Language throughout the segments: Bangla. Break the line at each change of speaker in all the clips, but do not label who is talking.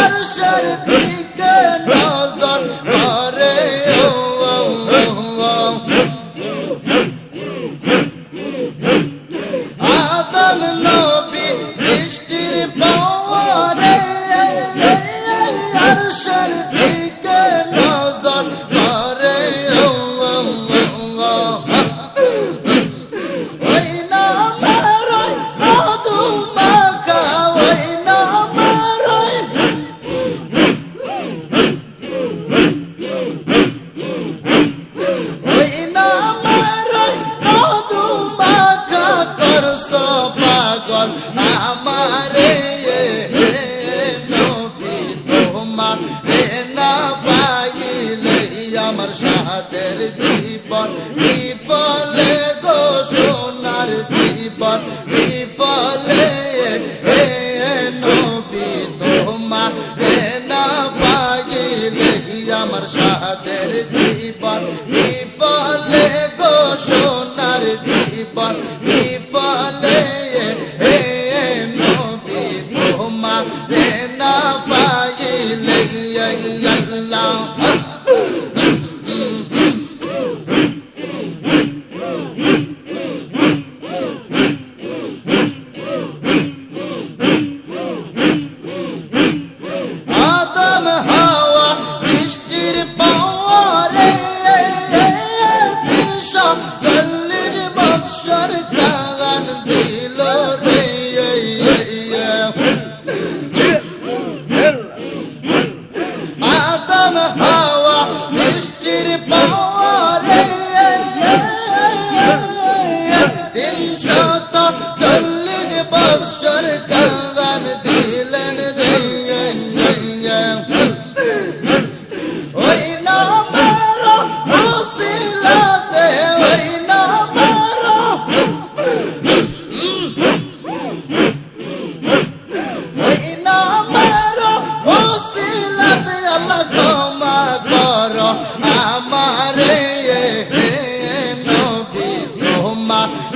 আরশের দিকে নজর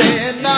Then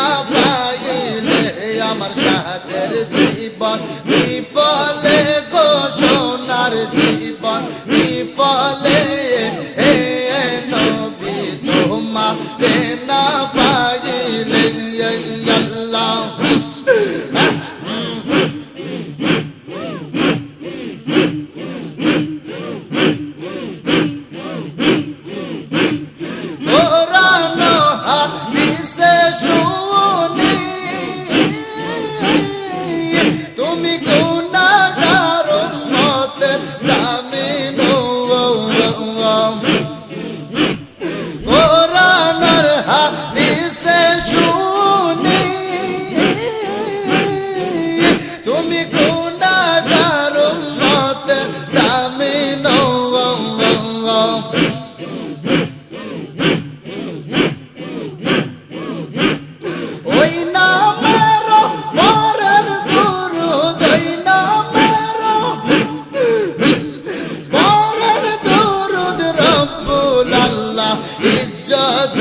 ইজ্জত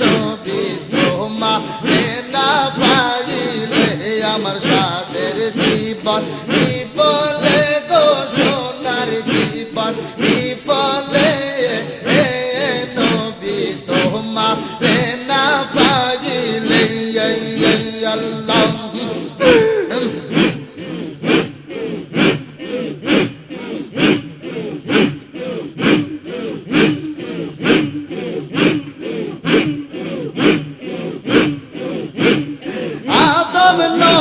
নবী তোমা না পারিলে আমার সাদের জীবন coming on.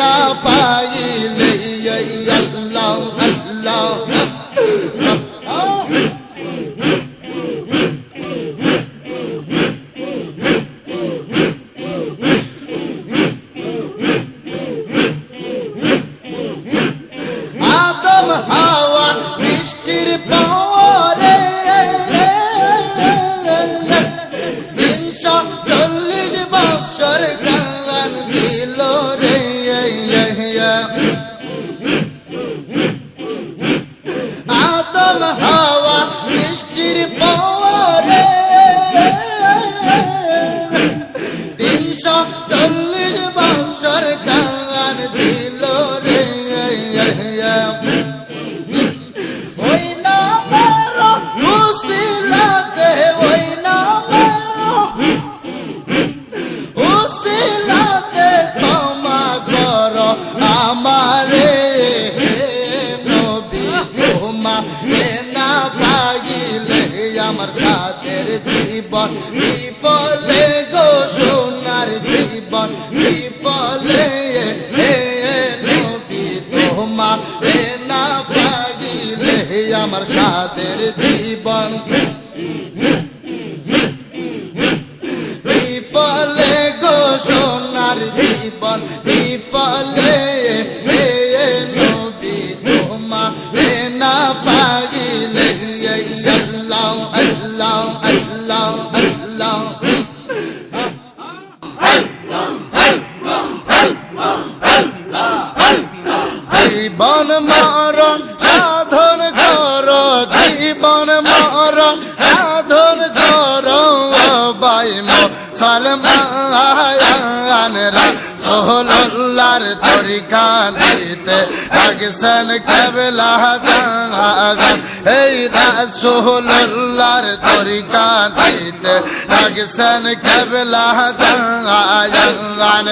না পাইলে আল্লাহ আল্লাহ। জীবন বিফলে হে নবী তোমার রে না পাগিলে আমার সাদের জীবন। বিফলে গো সোনার জীবন বিফলে জীবন মরণ সাধন কর জীবন মরণ সাধন কর বাই সালমান রা। সোহল্লার তরিকা নিতে ডাকছেন কেবলা জাহাগান এই রাসুল্লার তরিকা নিতে ডাকছেন কেবলা জাহাগান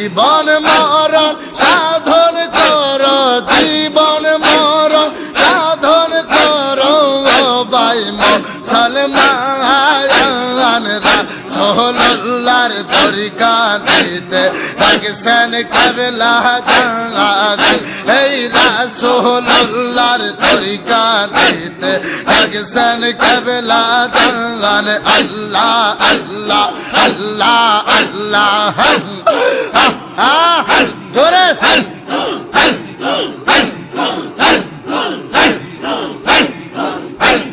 জীবন মরণ মন সালমানরা সোহলার তরিকানিতে ডাকছেন কাবলা জাগাবি এই রাসোহলার তরিকানিতে ডাকছেন কাবলা জাগান আল্লাহ আল্লাহ আল্লাহ আল্লাহ। জোরে। Hey!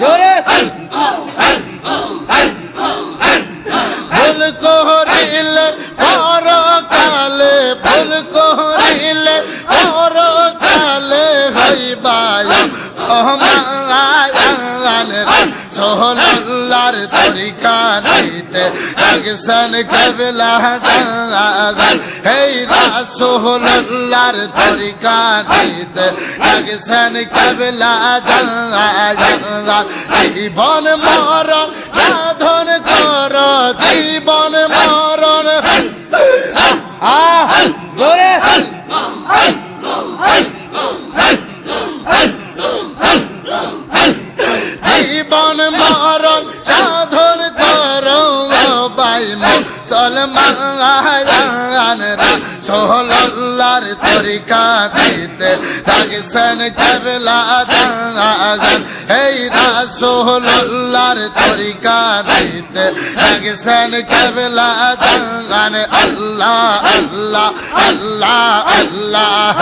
জোরে। ভুল করিলে পরকালে ভুল করিলে হইবায় ওহমান সোহলার তরিকা নিতে লাগসন কবলা জাগান হেই রাসোহলার তরিকা নিতে লাগসন কবলা জাগান জীবন মরণ সাধন কর জীবন মরণ আহ জোরে জীবন মরণ সাধন করো বাই মুসলমান সোহলার তরিকা দিতে লাগসন কবলা জাগান এই রাসোহলার তরিকা দিতে লাগসন কবলা জাগান আল্লাহ আল্লাহ আল্লাহ আল্লাহ।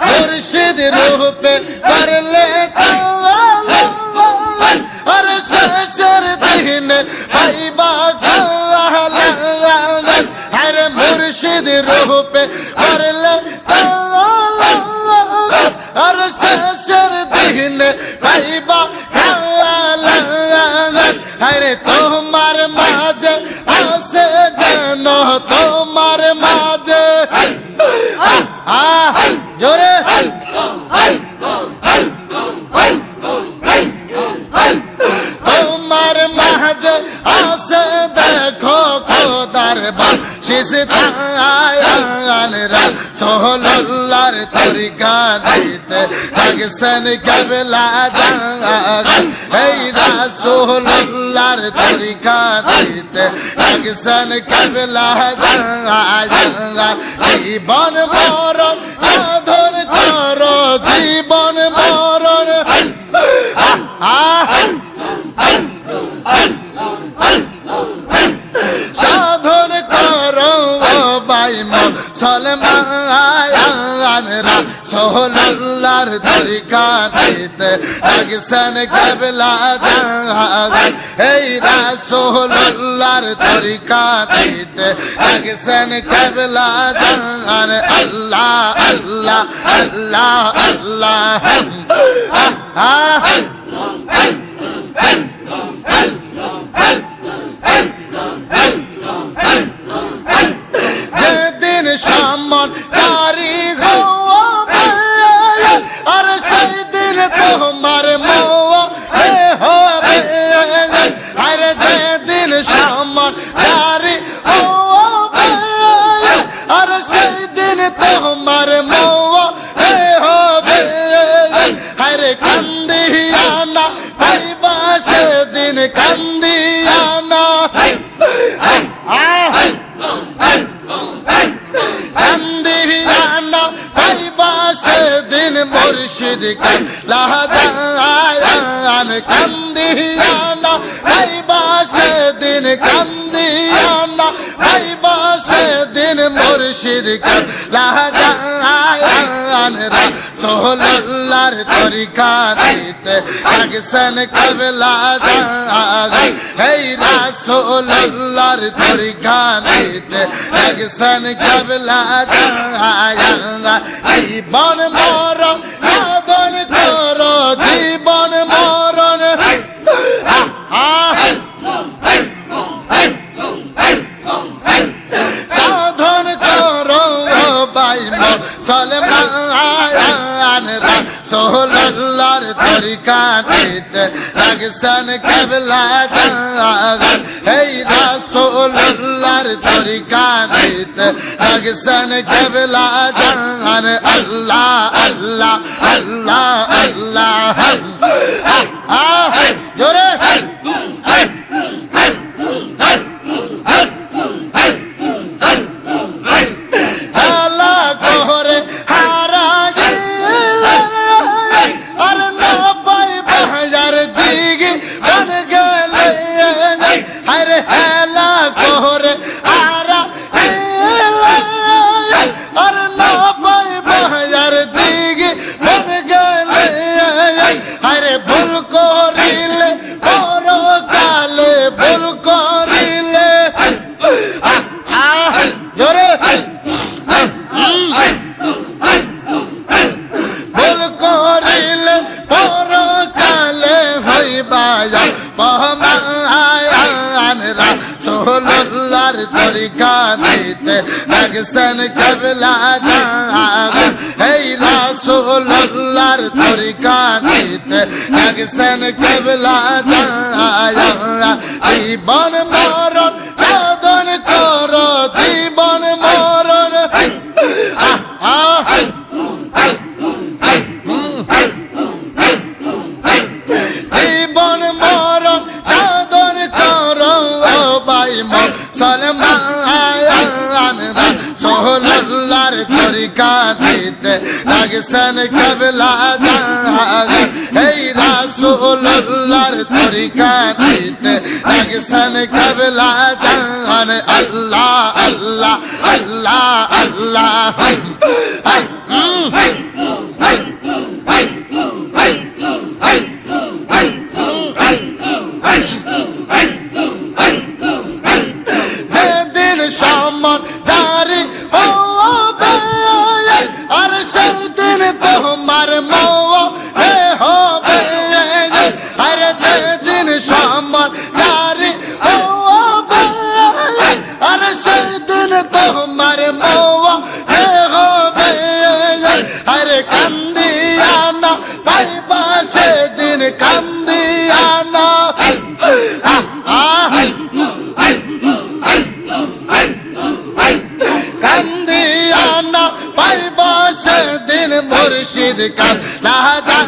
মুর্শিদ রূপে করলে আর শেষের দিন পাইবা হর মুর্শিদ রূপে করলে তোমার মাঝে আসে যেন তোমার মাঝে। জোরে। তোমার মাঝে আসে দেখো খোদার বাশিস থায়ানরা সোহলার তরিকা নিতে লাগসন কবলা জাগান এই রাসোহলার তরিকা নিতে লাগসন কবলা জাগান জীবন মরণ সাধন কর জীবন মরণ সাধন করো বাই মুসলমানরা সোহলার তরিকা নিতে লাগসন কবলা জাগান এই রাসোহলার তরিকা নিতে লাগসন কবলা জাগান আল্লাহ আল্লাহ আল্লাহ আল্লাহ আহ যেদিন সামন কারি আর যেদিন সামন কারি আর সেই দিন তোমার হে হবে। আরে কান্দিয়ানা পাইবা সেদিন কান্দিয়ানা। আহ কান্দিয়ানা পাইবা সেদিন মুর্শিদ কান লাহাজান কান্দিয়ানা পাইবা সেদিন কান্দিয়ানা পাইবা সেদিন মুর্শিদ কান লাহাজান রা। সোহলার তরিকা নিতে লাগসন কবলা জাগান হেই রাসোলার তরিকা নিতে লাগসন কবলা জাগান জীবন মরণ সাধন কর জীবন মুসলমানরা সোহলার তরিকা নিতে লাগসন কবলা জাগান এই রাসোলার তরিকা নিতে লাগসন কবলা জাগান আল্লাহ আল্লাহ আল্লাহ আল্লাহ জোরে। হালা খেলা করে। লাগসন কবলা যাগন এই রাসূলুল্লাহর তরিকা নিতে লাগসন কবলা যায় জীবন মরণ সোহলার লাগছেন কবলা জাগান এই রাসূলুল্লাহর তরিকা নিতে লাগসন কবলা জাহান আল্লাহ আল্লাহ আল্লাহ আল্লাহ তোমার হে হবে আর কান্দিয়ানা আহ আহ কান্দিয়ানা। পাইবা সেদিন মুর্শিদ কান। রাজানরা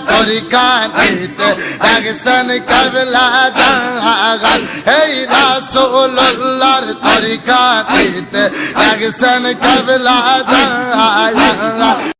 সোহলুল্লার তরিকা নিতে লাগসন কবলা জাগান এই রাসূলুল্লাহর তরিকা নিতে লাগসন কবলা জাগান